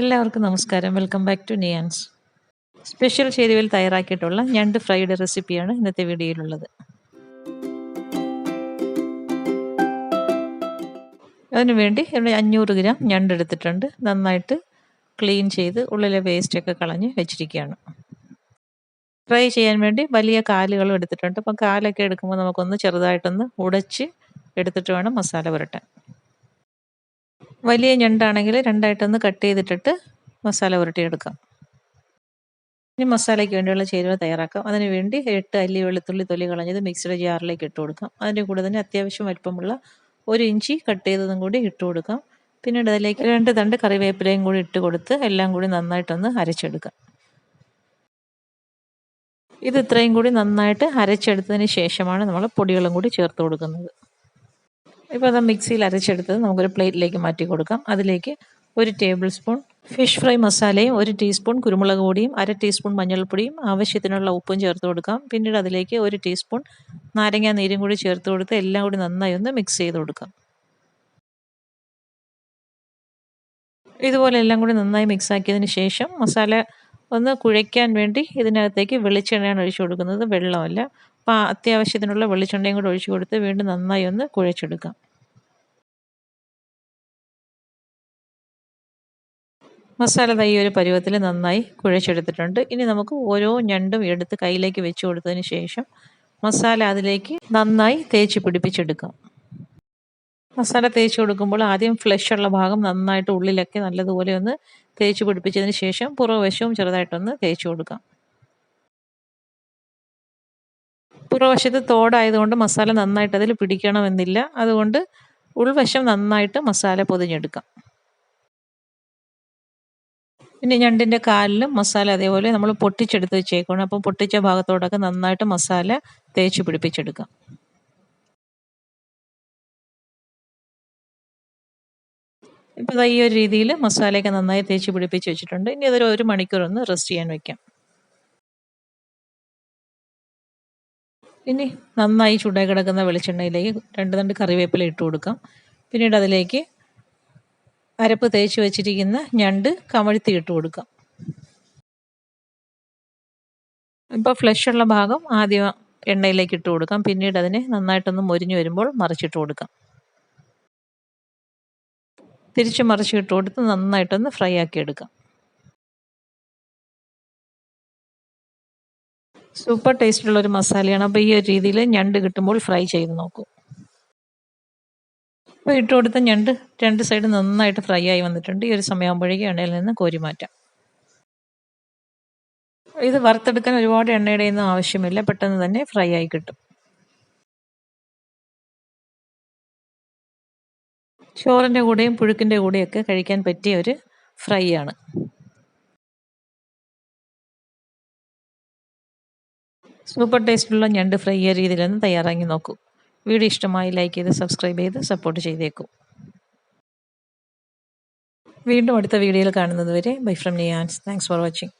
എല്ലാവർക്കും നമസ്കാരം. Welcome back to Niyans special ചേരുവയിൽ തയ്യാറാക്കിയിട്ടുള്ള ഞണ്ട് ഫ്രൈഡ് റെസിപ്പിയാണ് ഇന്നത്തെ വീഡിയോയിലുള്ളത്. അതിനുവേണ്ടി ഇവിടെ അഞ്ഞൂറ് ഗ്രാം ഞണ്ട് എടുത്തിട്ടുണ്ട്. നന്നായിട്ട് ക്ലീൻ ചെയ്ത് ഉള്ളിലെ വേസ്റ്റൊക്കെ കളഞ്ഞ് വെച്ചിരിക്കുകയാണ്. ഫ്രൈ ചെയ്യാൻ വേണ്ടി വലിയ കാലുകളും എടുത്തിട്ടുണ്ട്. അപ്പം കാലൊക്കെ എടുക്കുമ്പോൾ നമുക്കൊന്ന് ചെറുതായിട്ടൊന്ന് ഉടച്ച് എടുത്തിട്ട് വേണം മസാല പുരട്ടാൻ. വലിയ ഞണ്ടാണെങ്കിൽ രണ്ടായിട്ടൊന്ന് കട്ട് ചെയ്തിട്ടിട്ട് മസാല ഉരുട്ടിയെടുക്കാം. ഇനി മസാലയ്ക്ക് വേണ്ടിയുള്ള ചേരുവ തയ്യാറാക്കാം. അതിന് വേണ്ടി എട്ട് അല്ലി വെളുത്തുള്ളി തൊലി കളഞ്ഞത് മിക്സിയുടെ ജാറിലേക്ക് ഇട്ട് കൊടുക്കാം. അതിന്റെ കൂടെ തന്നെ അത്യാവശ്യം വലിപ്പമുള്ള ഒരു ഇഞ്ചി കട്ട് ചെയ്തതും കൂടി ഇട്ട് കൊടുക്കാം. പിന്നീട് അതിലേക്ക് രണ്ട് തണ്ട് കറിവേപ്പിലയും കൂടി ഇട്ട് കൊടുത്ത് എല്ലാം കൂടി നന്നായിട്ടൊന്ന് അരച്ചെടുക്കാം. ഇത് ഇത്രയും കൂടി നന്നായിട്ട് അരച്ചെടുത്തതിന് ശേഷമാണ് നമ്മൾ പൊടികളും കൂടി ചേർത്ത് കൊടുക്കുന്നത്. ഇപ്പോൾ അത് മിക്സിയിൽ അരച്ചെടുത്തത് നമുക്കൊരു പ്ലേറ്റിലേക്ക് മാറ്റി കൊടുക്കാം. അതിലേക്ക് ഒരു ടേബിൾ സ്പൂൺ ഫിഷ് ഫ്രൈ മസാലയും ഒരു ടീസ്പൂൺ കുരുമുളക് പൊടിയും അര ടീസ്പൂൺ മഞ്ഞൾപ്പൊടിയും ആവശ്യത്തിനുള്ള ഉപ്പും ചേർത്ത് കൊടുക്കാം. പിന്നീട് അതിലേക്ക് ഒരു ടീസ്പൂൺ നാരങ്ങ നീരും കൂടി ചേർത്ത് കൊടുത്ത് എല്ലാം കൂടി നന്നായി ഒന്ന് മിക്സ് ചെയ്ത് കൊടുക്കാം. ഇതുപോലെ എല്ലാം കൂടി നന്നായി മിക്സ് ആക്കിയതിന് ശേഷം മസാല ഒന്ന് കുഴയ്ക്കാൻ വേണ്ടി ഇതിനകത്തേക്ക് വെളിച്ചെണ്ണയാണ് ഒഴിച്ചു കൊടുക്കുന്നത്. വെള്ളമല്ല. അപ്പോൾ അത്യാവശ്യത്തിനുള്ള വെളിച്ചെണ്ണയും കൂടി ഒഴിച്ചു കൊടുത്ത് വീണ്ടും നന്നായി ഒന്ന് കുഴച്ചെടുക്കാം. മസാല തൈ ഒരു പരുവത്തിൽ നന്നായി കുഴച്ചെടുത്തിട്ടുണ്ട്. ഇനി നമുക്ക് ഓരോ ഞണ്ടും എടുത്ത് കയ്യിലേക്ക് വെച്ച് കൊടുത്തതിന് ശേഷം മസാല അതിലേക്ക് നന്നായി തേച്ച് പിടിപ്പിച്ചെടുക്കാം. മസാല തേച്ച് കൊടുക്കുമ്പോൾ ആദ്യം ഫ്ലഷ് ഉള്ള ഭാഗം നന്നായിട്ട് ഉള്ളിലൊക്കെ നല്ലതുപോലെ ഒന്ന് തേച്ച് പിടിപ്പിച്ചതിന് ശേഷം പുറവശവും ചെറുതായിട്ടൊന്ന് തേച്ച് കൊടുക്കാം. പുറവശത്ത് തോടായതുകൊണ്ട് മസാല നന്നായിട്ട് അതിൽ പിടിക്കണമെന്നില്ല. അതുകൊണ്ട് ഉൾവശം നന്നായിട്ട് മസാല പൊതിഞ്ഞെടുക്കാം. പിന്നെ ഞണ്ടിന്റെ കാലിലും മസാല അതേപോലെ നമ്മൾ പൊട്ടിച്ചെടുത്ത് വെച്ചേക്കണം അപ്പം പൊട്ടിച്ച ഭാഗത്തോടൊക്കെ നന്നായിട്ട് മസാല തേച്ച് പിടിപ്പിച്ചെടുക്കാം. ഇപ്പോൾ ഈ ഒരു രീതിയിൽ മസാലയൊക്കെ നന്നായി തേച്ച് പിടിപ്പിച്ച് വെച്ചിട്ടുണ്ട്. ഇനി അതൊരു ഒരു മണിക്കൂർ ഒന്ന് റെസ്റ്റ് ചെയ്യാൻ വെക്കാം. ഇനി നന്നായി ചൂടായി കിടക്കുന്ന വെളിച്ചെണ്ണയിലേക്ക് രണ്ട് രണ്ട് കറിവേപ്പില ഇട്ട് കൊടുക്കാം. പിന്നീട് അതിലേക്ക് അരപ്പ് തേച്ച് വെച്ചിരിക്കുന്ന ഞണ്ട് കമഴ്ത്തി ഇട്ട് കൊടുക്കാം. ഇപ്പോൾ ഫ്ലഷ് ഉള്ള ഭാഗം ആദ്യം എണ്ണയിലേക്ക് ഇട്ട് കൊടുക്കാം. പിന്നീട് അതിനെ നന്നായിട്ടൊന്ന് മൊരിഞ്ഞു വരുമ്പോൾ മറിച്ചിട്ട് കൊടുക്കാം. തിരിച്ച് മറിച്ചിട്ട് കൊടുത്ത് നന്നായിട്ടൊന്ന് ഫ്രൈ ആക്കി എടുക്കാം. സൂപ്പർ ടേസ്റ്റുള്ള ഒരു മസാലയാണ്. അപ്പോൾ ഈ ഒരു രീതിയിൽ ഞണ്ട് കിട്ടുമ്പോൾ ഫ്രൈ ചെയ്ത് നോക്കൂ. അപ്പോൾ ഇട്ട് കൊടുത്ത ഞണ്ട് രണ്ട് സൈഡ് നന്നായിട്ട് ഫ്രൈ ആയി വന്നിട്ടുണ്ട്. ഈ ഒരു സമയമാകുമ്പോഴേക്കും എണ്ണയിൽ നിന്ന് കോരി മാറ്റാം. ഇത് വറുത്തെടുക്കാൻ ഒരുപാട് എണ്ണയുടെ ഒന്നും ആവശ്യമില്ല. പെട്ടെന്ന് തന്നെ ഫ്രൈ ആയി കിട്ടും. ചോറിന്റെ കൂടെയും പുഴുക്കിന്റെ കൂടെയൊക്കെ കഴിക്കാൻ പറ്റിയ ഒരു ഫ്രൈ ആണ്. സൂപ്പർ ടേസ്റ്റുള്ള ഞണ്ട് ഫ്രൈ രീതിയിലൊന്ന് തയ്യാറാക്കി നോക്കൂ. വീഡിയോ ഇഷ്ടമായി ലൈക്ക് ചെയ്ത് സബ്സ്ക്രൈബ് ചെയ്ത് സപ്പോർട്ട് ചെയ്തേക്കും. വീണ്ടും അടുത്ത വീഡിയോയിൽ കാണുന്നത് വരെ bye from Niyans thanks for watching